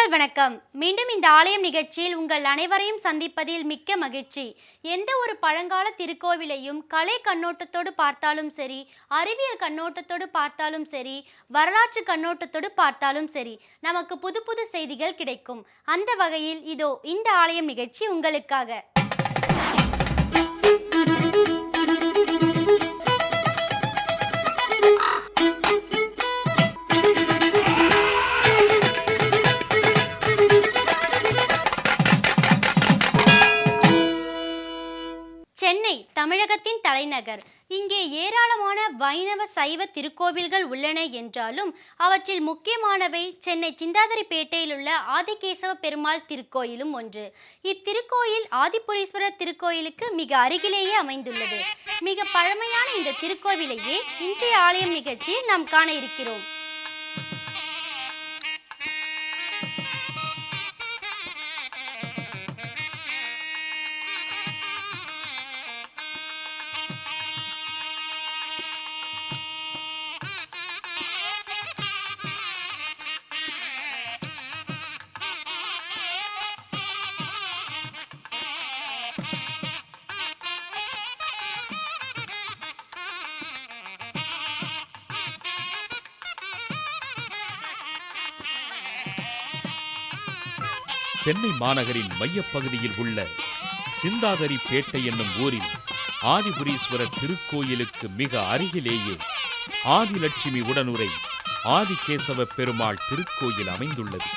மக்கள் வணக்கம். மீண்டும் இந்த ஆலயம் நிகழ்ச்சியில் உங்கள் அனைவரையும் சந்திப்பதில் மிக்க மகிழ்ச்சி. எந்த ஒரு பழங்கால திருக்கோவிலையும் கலை கண்ணோட்டத்தோடு பார்த்தாலும் சரி அறிவியல் கண்ணோட்டத்தோடு பார்த்தாலும் சரி வரலாற்று கண்ணோட்டத்தோடு பார்த்தாலும் சரி நமக்கு புது புது செய்திகள் கிடைக்கும். அந்த வகையில் இதோ இந்த ஆலயம் நிகழ்ச்சி உங்களுக்காக. தலைநகர். இங்கே ஏராளமான வைணவ சைவ திருக்கோவில்கள் உள்ளன என்றாலும் அவற்றில் முக்கியமானவை சென்னை சிந்தாதிரிப்பேட்டையில் உள்ள ஆதிகேசவ பெருமாள் திருக்கோயிலும் ஒன்று. இத்திருக்கோயில் ஆதிபுரீஸ்வரர் திருக்கோயிலுக்கு மிக அருகிலேயே அமைந்துள்ளது. மிக பழமையான இந்த திருக்கோவிலையே இன்றைய ஆலயம் நிகழ்ச்சியில் நாம் காண இருக்கிறோம். சென்னை மாநகரின் மையப்பகுதியில் உள்ள சிந்தாதரி பேட்டை என்னும் ஊரில் ஆதிபுரீஸ்வரர் திருக்கோயிலுக்கு மிக அருகிலேயே ஆதிலட்சுமி உடனுரை ஆதிகேசவ பெருமாள் திருக்கோயில் அமைந்துள்ளது.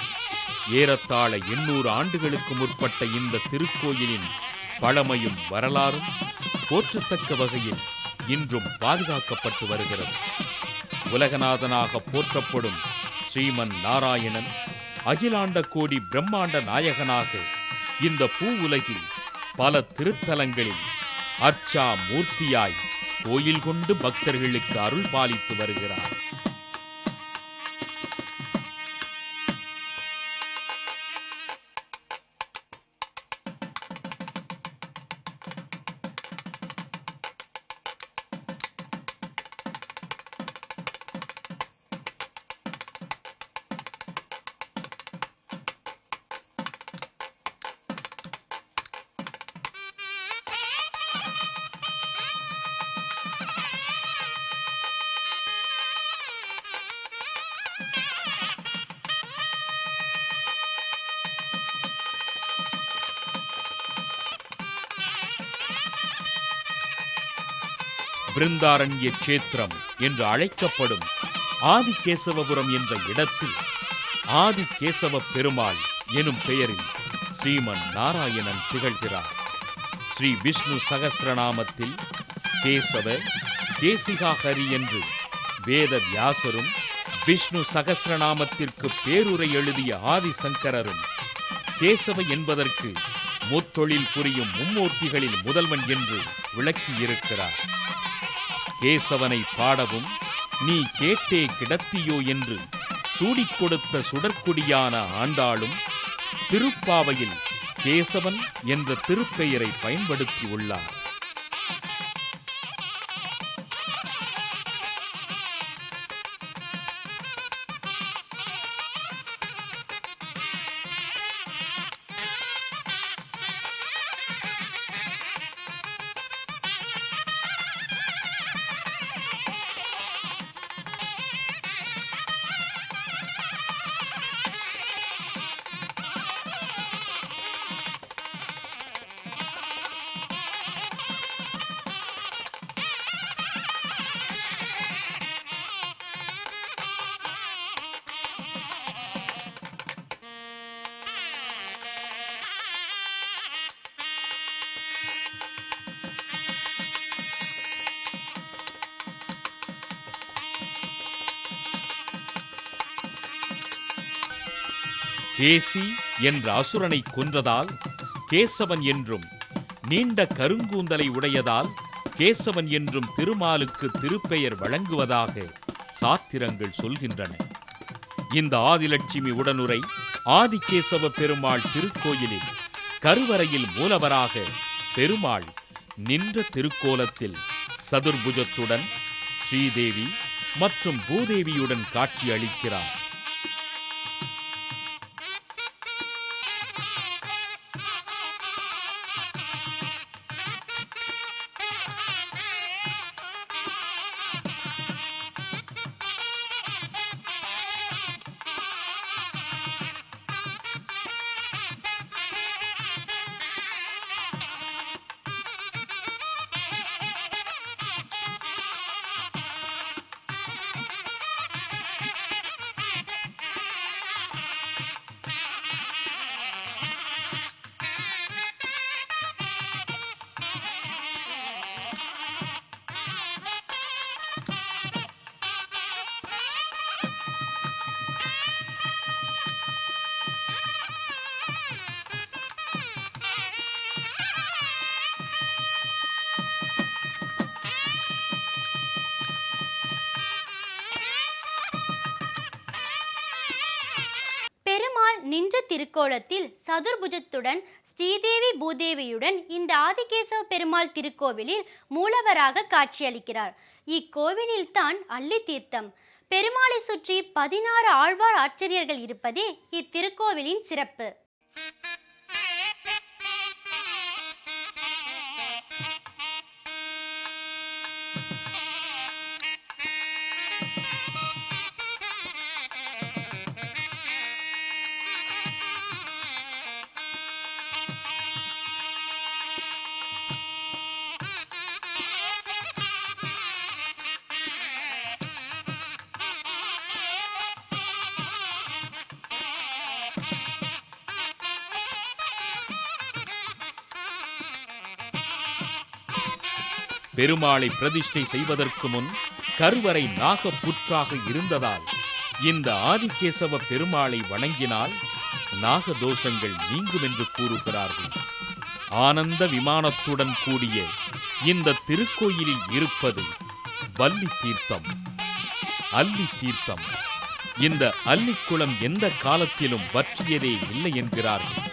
ஏறத்தாழ எண்ணூறு ஆண்டுகளுக்கு முற்பட்ட இந்த திருக்கோயிலின் பழமையும் வரலாறும் போற்றத்தக்க வகையில் இன்றும் பாதுகாக்கப்பட்டு வருகிறது. உலகநாதனாக போற்றப்படும் ஸ்ரீமன் நாராயணன் அகிலாண்ட கோடி பிரம்மாண்ட நாயகனாக இந்த பூ உலகில் பல திருத்தலங்களில் அர்ச்சா மூர்த்தியாய் கோயில் கொண்டு பக்தர்களுக்கு அருள் பாலித்து வருகிறார். பிருந்தாரண்ய கஷேத்திரம் என்று அழைக்கப்படும் ஆதிகேசவபுரம் என்ற இடத்தில் ஆதிகேசவ பெருமாள் எனும் பெயரில் ஸ்ரீமன் நாராயணன் திகழ்கிறார். ஸ்ரீ விஷ்ணு சகசிரநாமத்தில் கேசவ கேசிகாஹரி என்று வேத வியாசரும் விஷ்ணு சகஸ்ரநாமத்திற்கு பேருரை எழுதிய ஆதிசங்கரரும் கேசவ என்பதற்கு முத்தொழில் புரியும் மும்மூர்த்திகளில் முதல்வன் என்று விளக்கியிருக்கிறார். கேசவனை பாடவும் நீ கேட்டே கிடத்தியோ என்று சூடிக் கொடுத்த சுடற்குடியான ஆண்டாளும் திருப்பாவையில் கேசவன் என்ற திருப்பெயரை பயன்படுத்தியுள்ளார். கேசி என்ற அசுரனை கொன்றதால் கேசவன் என்றும் நீண்ட கருங்கூந்தலை உடையதால் கேசவன் என்றும் திருமாலுக்கு திருப்பெயர் வழங்குவதாக சாத்திரங்கள் சொல்கின்றன. இந்த ஆதிலட்சுமி உடனுரை ஆதிகேசவ பெருமாள் திருக்கோயிலில் கருவறையில் மூலவராக பெருமாள் நின்ற திருக்கோலத்தில் சதுர்புஜத்துடன் ஸ்ரீதேவி மற்றும் பூதேவியுடன் காட்சி நின்ற திருக்கோலத்தில் சதுர்புஜத்துடன் ஸ்ரீதேவி பூதேவியுடன் இந்த ஆதிகேசவ பெருமாள் திருக்கோவிலில் மூலவராக காட்சியளிக்கிறார். இக்கோவிலில்தான் அள்ளி தீர்த்தம். பெருமாளை சுற்றி பதினாறு ஆழ்வார் ஆச்சரியர்கள் இருப்பதே இத்திருக்கோவிலின் சிறப்பு. பெருமாளை பிரதிஷ்டை செய்வதற்கு முன் கருவறை நாகப்புற்றாக இருந்ததால் இந்த ஆதிகேசவ பெருமாளை வணங்கினால் நாகதோஷங்கள் நீங்கும் என்று கூறுகிறார்கள். ஆனந்த விமானத்துடன் கூடிய இந்த திருக்கோயிலில் இருப்பது வள்ளி தீர்த்தம். அல்லி தீர்த்தம். இந்த அல்லிக்குளம் எந்த காலத்திலும் வற்றியதே இல்லை என்கிறார்கள்.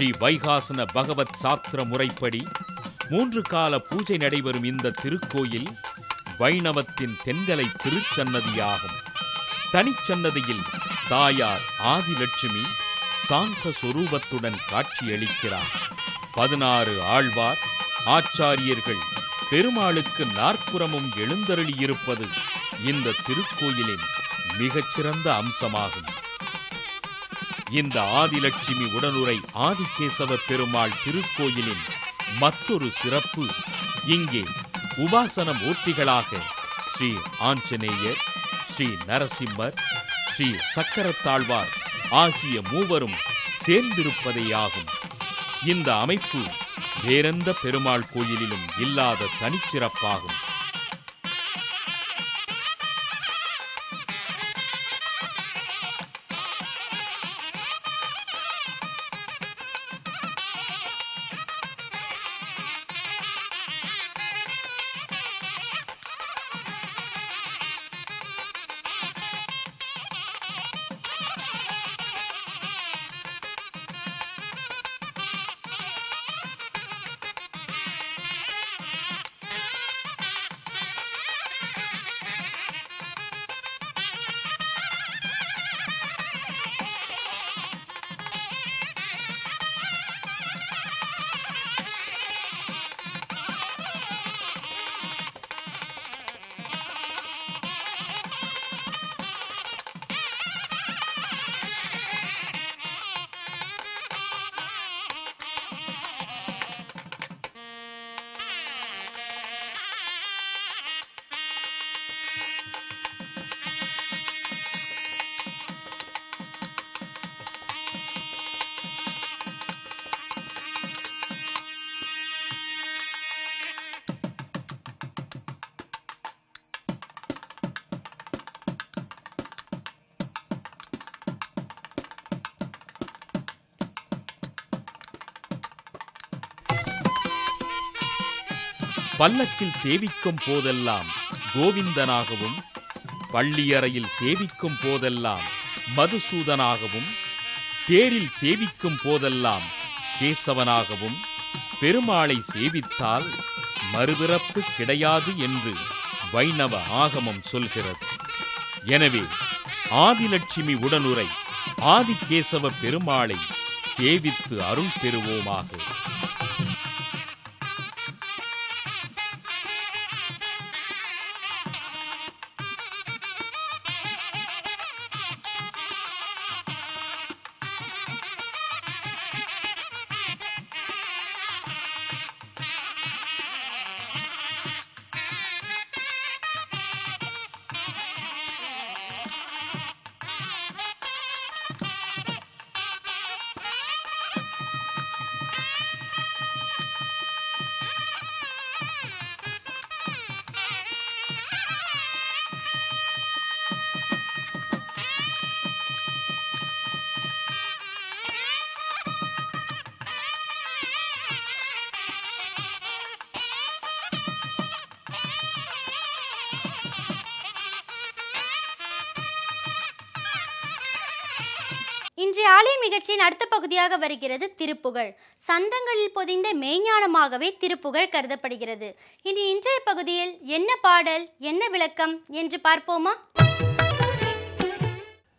ஸ்ரீ வைகாசன பகவத் சாஸ்திர முறைப்படி மூன்று கால பூஜை நடைபெறும் இந்த திருக்கோயில் வைணவத்தின் தென்கலை திருச்சன்னதியாகும். தனிச்சன்னதியில் தாயார் ஆதிலட்சுமி சாந்த சொரூபத்துடன் காட்சியளிக்கிறார். பதினாறு ஆழ்வார் ஆச்சாரியர்கள் பெருமாளுக்கு நாற்புறமும் எழுந்தருளியிருப்பது இந்த திருக்கோயிலின் மிகச்சிறந்த அம்சமாகும். இந்த ஆதிலட்சுமி உடனுரை ஆதிகேசவ பெருமாள் திருக்கோயிலின் மற்றொரு சிறப்பு. இங்கே உபாசன மூர்த்திகளாக ஸ்ரீ ஆஞ்சநேயர் ஸ்ரீ நரசிம்மர் ஸ்ரீ சக்கரத்தாழ்வார் ஆகிய மூவரும் சேர்ந்திருப்பதேயாகும். இந்த அமைப்பு வேறெந்த பெருமாள் கோயிலிலும் இல்லாத தனிச்சிறப்பாகும். பல்லக்கில் சேவிக்கும் போதெல்லாம் கோவிந்தனாகவும் பள்ளியறையில் சேவிக்கும் போதெல்லாம் மதுசூதனாகவும் தேரில் சேவிக்கும் போதெல்லாம் கேசவனாகவும் பெருமாளை சேவித்தால் மறுபிறப்பு கிடையாது என்று வைணவ ஆகமம் சொல்கிறது. எனவே ஆதிலட்சுமி உடனுரை ஆதிகேசவ பெருமாளை சேவித்து அருள் பெறுவோமாக. இன்றைய ஆலயம் நிகழ்ச்சியின் அடுத்த பகுதியாக வருகிறது திருப்புகழ். சந்தங்களில் பொதிந்த மெய்ஞானமாகவே திருப்புகழ் கருதப்படுகிறது. இனி இன்றைய பகுதியில் என்ன பாடல் என்ன விளக்கம் என்று பார்ப்போமா?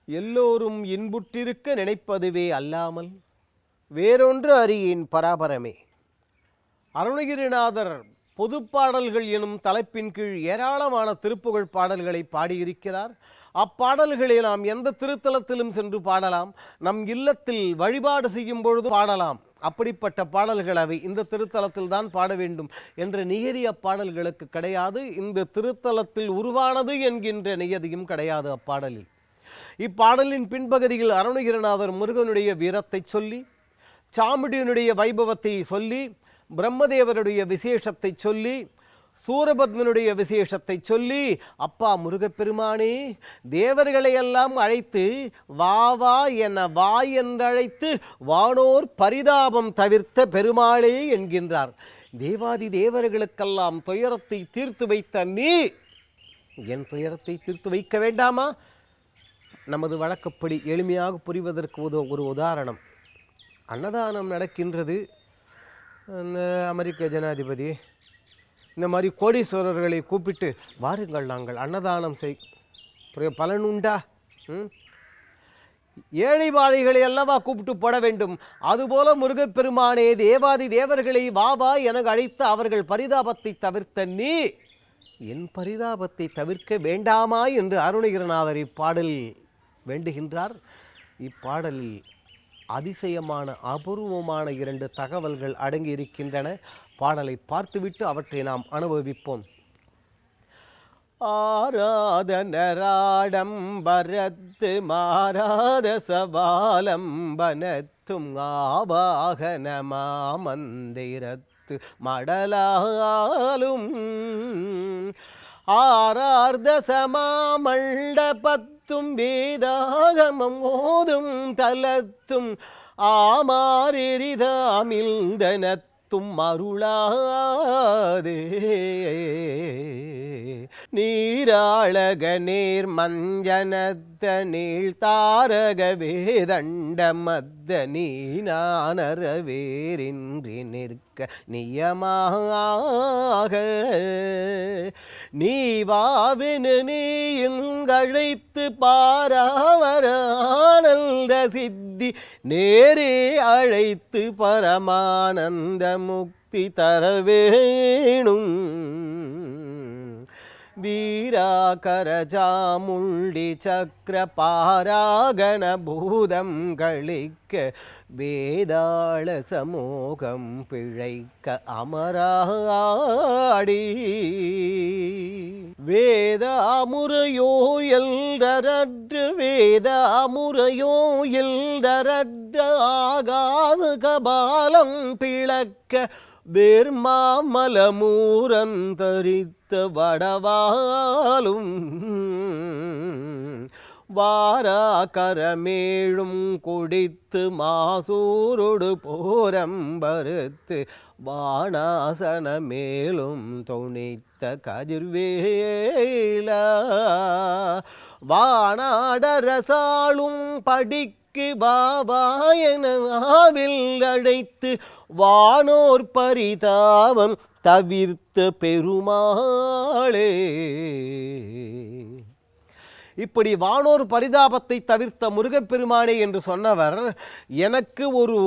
எல்லோரும் இன்புற்றிருக்க நினைப்பதுவே அல்லாமல் வேறொன்று அறியின் பராபரமே. அருணகிரிநாதர் பொதுப்பாடல்கள் எனும் தலைப்பின் கீழ் ஏராளமான திருப்புகழ் பாடல்களை பாடியிருக்கிறார். அப்பாடல்களை நாம் எந்த திருத்தலத்திலும் சென்று பாடலாம். நம் இல்லத்தில் வழிபாடு செய்யும் பொழுது பாடலாம். அப்படிப்பட்ட பாடல்கள் அவை. இந்த திருத்தலத்தில் தான் பாட வேண்டும் என்ற நியதி அப்பாடல்களுக்கு கிடையாது. இந்த திருத்தலத்தில் உருவானது என்கின்ற நியதியும் கிடையாது அப்பாடலில். இப்பாடலின் பின்பகுதியில் அருணகிரிநாதர் முருகனுடைய வீரத்தை சொல்லி சாமுடியனுடைய வைபவத்தை சொல்லி பிரம்மதேவருடைய விசேஷத்தை சொல்லி சூரபத்மனுடைய விசேஷத்தை சொல்லி அப்பா முருகப்பெருமானே தேவர்களை எல்லாம் அழைத்து வா வா என வா என்றழைத்து வானோர் பரிதாபம் தவிர்த்த பெருமாளே என்கின்றார். தேவாதி தேவர்களுக்கெல்லாம் துயரத்தை தீர்த்து வைத்த நீ என் துயரத்தை தீர்த்து வைக்க வேண்டாமா? நமது வழக்கப்படி எளிமையாக புரிவதற்கு உத ஒரு உதாரணம். அன்னதானம் நடக்கின்றது. அமெரிக்க ஜனாதிபதி இந்த மாதிரி கோடீஸ்வரர்களை கூப்பிட்டு வாருங்கள் நாங்கள் அன்னதானம் செய். பலன் உண்டா? ம்? ஏழை வாழைகளை அல்லவா கூப்பிட்டு போட வேண்டும். அதுபோல முருகப்பெருமானே தேவாதி தேவர்களை வா வா என அழைத்து அவர்கள் பரிதாபத்தை தவிர்த்த நீ என் பரிதாபத்தை தவிர்க்க வேண்டாமா என்று அருணகிரிநாதர் இப்பாடல் வேண்டுகின்றார். இப்பாடலில் அதிசயமான அபூர்வமான இரண்டு தகவல்கள் அடங்கி இருக்கின்றன பாடலை பார்த்துவிட்டு அவற்றை நாம் அனுபவிப்போம். ஆராதனராடம்பரத்து மாறாத சபாலம்பனத்தும் ஆவாகனமாமந்திரத்து மடலாலும். ஆரார்த சமாமண்டபத்தும் வேதாகமம் ஓதும் தலத்தும் ஆமாரிரிதாமிழ்தனத்தும் மருளாதே. நீராழக நீர் மஞ்சனத்த நீள் தாரக வேதண்ட மத்த நீனானர வேரின்றி நிற்க நியமாக. நீ வாவெனு நீ பாராவரானந்த சித்தி நேரே அழைத்து பரமானந்தம் முக்தி தர வேணும் வீராகரஜாமுள்ளி சக்கர பாராகண பூதம் களிக்க வேதாள சமூகம் பிழைக்க அமராடி வேதாமுறையோ எல்டரற்று வேதாமுறையோ எல்டரற்ற ஆகாது கபாலம் பிளக்க வேர்மாமலமூரந்தரித்த வடவாலும் வாராகரமேழும் குடித்து மாசூரொடு போரம்பருத்து வாணாசன மேலும் துணித்த கதிர்வேலா. வானாடரசாளும் படிக்கு பாபாயன ஆவில் அழைத்து வானோர் பரிதாபம் தவிர்த்த பெருமாளே. இப்படி வானோர் பரிதாபத்தை தவிர்த்த முருகப்பெருமானே என்று சொன்னவர் எனக்கு ஒரு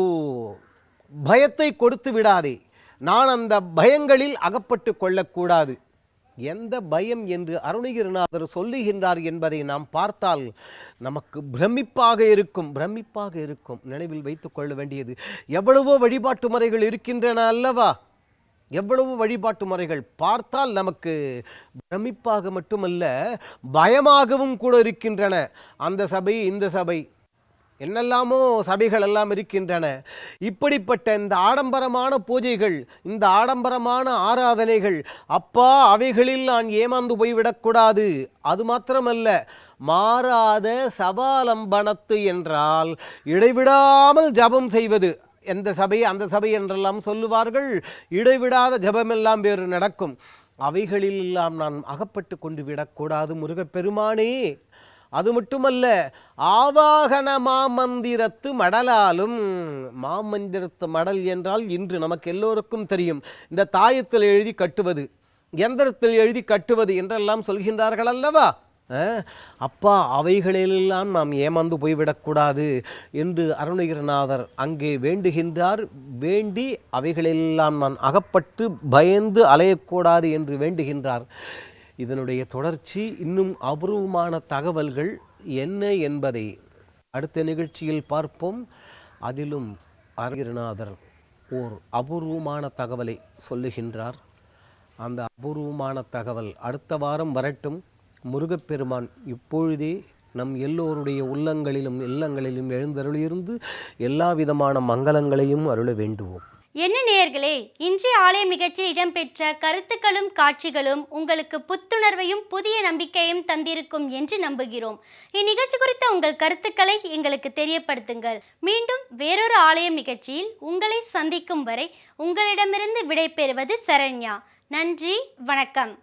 பயத்தை கொடுத்து விடாதே. நான் அந்த பயங்களில் அகப்பட்டு கொள்ளக்கூடாது. எந்த பயம் என்று அருணகிரிநாதர் சொல்லுகின்றார் என்பதை நாம் பார்த்தால் நமக்கு பிரமிப்பாக இருக்கும் பிரமிப்பாக இருக்கும். நினைவில் வைத்துக் கொள்ள வேண்டியது. எவ்வளவோ வழிபாட்டு முறைகள் இருக்கின்றன அல்லவா? எவ்வளவு வழிபாட்டு முறைகள் பார்த்தால் நமக்கு பிரமிப்பாக மட்டுமல்ல பயமாகவும் கூட இருக்கின்றன. அந்த சபை இந்த சபை என்னெல்லாமோ சபைகள் எல்லாம் இருக்கின்றன. இப்படிப்பட்ட இந்த ஆடம்பரமான பூஜைகள் இந்த ஆடம்பரமான ஆராதனைகள் அப்பா அவைகளில் நான் ஏமாந்து போய்விடக்கூடாது அது மாத்திரமல்ல மாறாத சபாலம்பனத்து என்றால் இடைவிடாமல் ஜபம் செய்வது. எந்த சபை அந்த சபை என்றெல்லாம் சொல்லுவார்கள். இடைவிடாத ஜபமெல்லாம் வேறு நடக்கும். அவைகளில் எல்லாம் நான் அகப்பட்டு கொண்டு விடக்கூடாது முருகப்பெருமானே அது மட்டுமல்ல ஆவாகன மாமந்திரத்து மடலாலும் மாமந்திரத்து மடல் என்றால் இன்று நமக்கு எல்லோருக்கும் தெரியும். இந்த தாயத்தில் எழுதி கட்டுவது எந்திரத்தில் எழுதி கட்டுவது என்றெல்லாம் சொல்கின்றார்கள் அல்லவா? அப்பா அவைகளிலெல்லாம் நாம் ஏமாந்து போய்விடக்கூடாது என்று அருணகிரிநாதர் அங்கே வேண்டுகின்றார். வேண்டி அவைகளிலெல்லாம் நான் அகப்பட்டு பயந்து அலையக்கூடாது என்று வேண்டுகின்றார். இதனுடைய தொடர்ச்சி இன்னும் அபூர்வமான தகவல்கள் என்ன என்பதை அடுத்த நிகழ்ச்சியில் பார்ப்போம். அதிலும் அருணகிரிநாதர் ஓர் அபூர்வமான தகவலை சொல்லுகின்றார். அந்த அபூர்வமான தகவல் அடுத்த வாரம் வரட்டும். முருகப்பெருமான் இப்பொழுதே நம் எல்லோருடைய உள்ளங்களிலும் இல்லங்களிலும் எழுந்தருளியிருந்து எல்லா விதமான மங்களங்களையும் அருள வேண்டுவோம். என்ன நேர்களே இன்றைய ஆலயம் நிகழ்ச்சியில் இடம்பெற்ற கருத்துக்களும் காட்சிகளும் உங்களுக்கு புத்துணர்வையும் புதிய நம்பிக்கையும் தந்திருக்கும் என்று நம்புகிறோம். இந்நிகழ்ச்சி குறித்த உங்கள் கருத்துக்களை எங்களுக்கு தெரியப்படுத்துங்கள். மீண்டும் வேறொரு ஆலயம் நிகழ்ச்சியில் உங்களை சந்திக்கும் வரை உங்களிடமிருந்து விடைபெறுவது சரண்யா. நன்றி வணக்கம்.